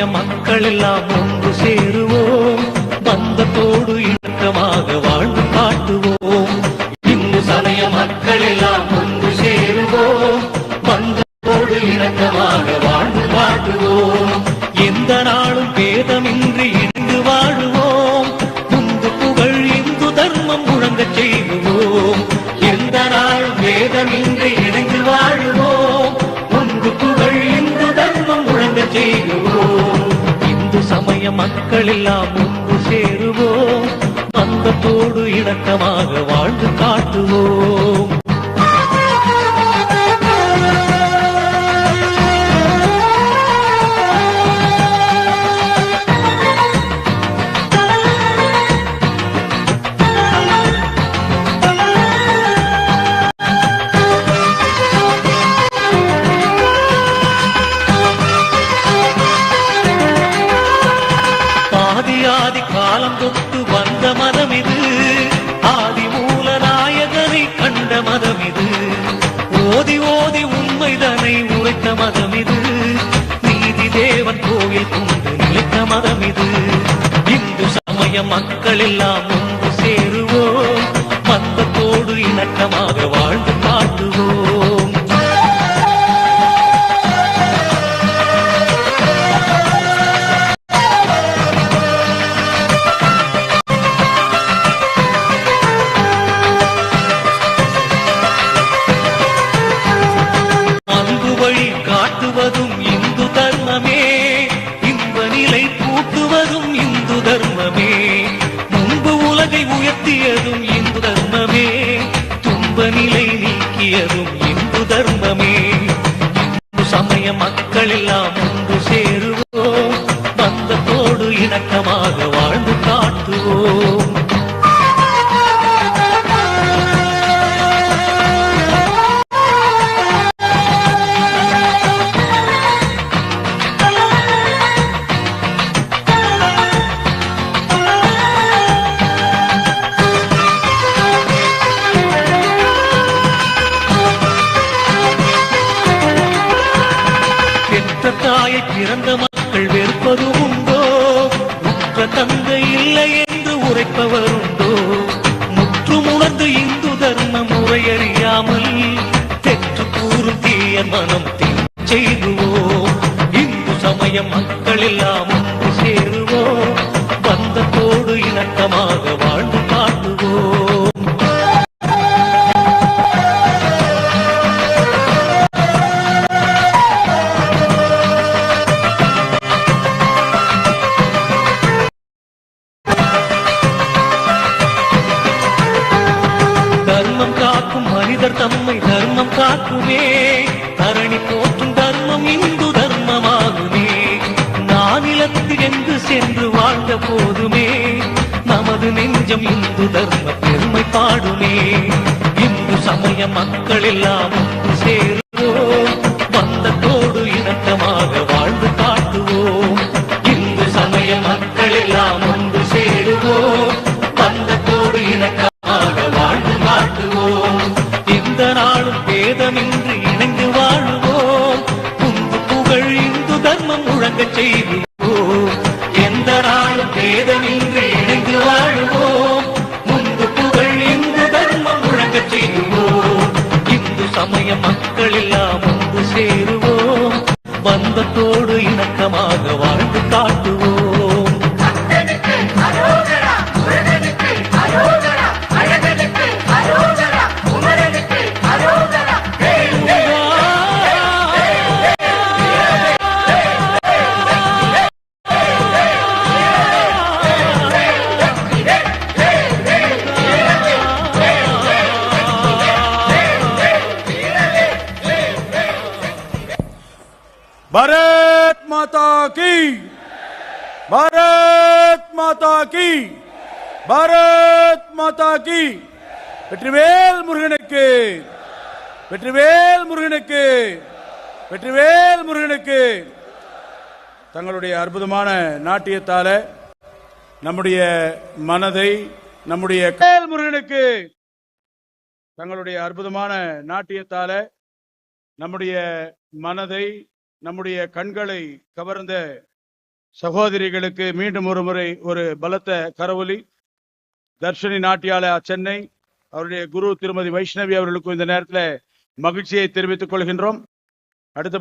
சமய மக்கள் எல்லாம் ஒன்று சேருவோம். பந்தத்தோடு இணக்கமாக வாழ்ந்து காட்டுவோம். இந்து சமய மக்கள் எல்லாம் ஒன்று சேருவோம். பந்தத்தோடு இணக்கமாக வாழ்ந்து காட்டுவோம். எந்த நாளும் பேதமின்றி இணைந்து வாழுவோம். முந்து புகழ் இந்து தர்மம் முழங்க செய்வோம். எந்த நாளும் பேதமின்றி இணைந்து வாழுவோம். முந்து புகழ் இந்து தர்மம் முழங்க செய்வோம். மக்கள் எல்லாம் ஒன்று சேருவோம். பந்தத்தோடு இணக்கமாக வாழ்ந்து காட்டுவோம். காலம் தொட்டு வந்த மதம் இது. ஆதி மூல நாயகனை கண்ட மதம் இது. ஓதி ஓதி உண்மைதனை உரைத்த மதம் இது. நீதி தேவன் கோயில் கொண்டு நிலைத்த மதம் இது. இந்து சமய மக்கள் எல்லாம் ஒன்று சேருவோம். மந்தத்தோடு இணக்கமாக வாழ்ந்து ஒரு தர்மமே. சமய மக்கள் எல்லாம் ஒன்று சேருவோம். பந்தத்தோடு இணக்கமாக பெற்ற தாயை பிறந்த மக்கள் வெறுப்பது உண்டோ? உற்ற தந்தை இல்லை என்று உரைப்பவர் உண்டோ? முற்றும் உணர்ந்து இந்து தர்ம முறையறியாமல் தெற்று கூறும் தீய மனம் செய்து சென்று போதுமே நமது நெஞ்சம் இந்து தர்ம பெருமை பாடுமே. இந்து சமய மக்கள் எல்லாம் ஒன்று சேருவோம். பந்தத்தோடு இணக்கமாக வாழ்ந்து காட்டுவோம். இந்து சமய மக்கள் எல்லாம் ஒன்று சேருவோம். பந்தத்தோடு இணக்கமாக வாழ்ந்து காட்டுவோம். இந்த நாளும் பேதமின்றி இணைந்து வாழ்வோம். புகழ் இந்து தர்மம் முழங்க செய்வோம் எந்த நாளும் பேதமின்றி இணைந்து வாழுவோம். முந்து புகழ் இந்து தர்மம் முழங்கச் செய்வோம். இந்து சமய மக்கள் எல்லாம் ஒன்று சேருவோம். பந்தத்தோடு இணக்கமாக வாழ்ந்து காட்டுவோம். பரத் மாதா கி பரத் மாதா கி பரத் மாதா கி வெற்றிவேல் முருகனுக்கு வெற்றிவேல் முருகனுக்கு வெற்றிவேல் முருகனுக்கு. தங்களுடைய அற்புதமான நாட்டியத்தால நம்முடைய மனதை நம்முடைய முருகனுக்கு. தங்களுடைய அற்புதமான நாட்டியத்தால நம்முடைய மனதை நம்முடைய கண்களை கவர்ந்த சகோதரிகளுக்கு மீண்டும் ஒரு முறை ஒரு பலத்த கரவொலி. தர்ஷினி நாட்டியாலயா சென்னை அவருடைய குரு திருமதி வைஷ்ணவி அவர்களுக்கும் இந்த நேரத்தில் மகிழ்ச்சியை தெரிவித்துக் கொள்கின்றோம். அடுத்த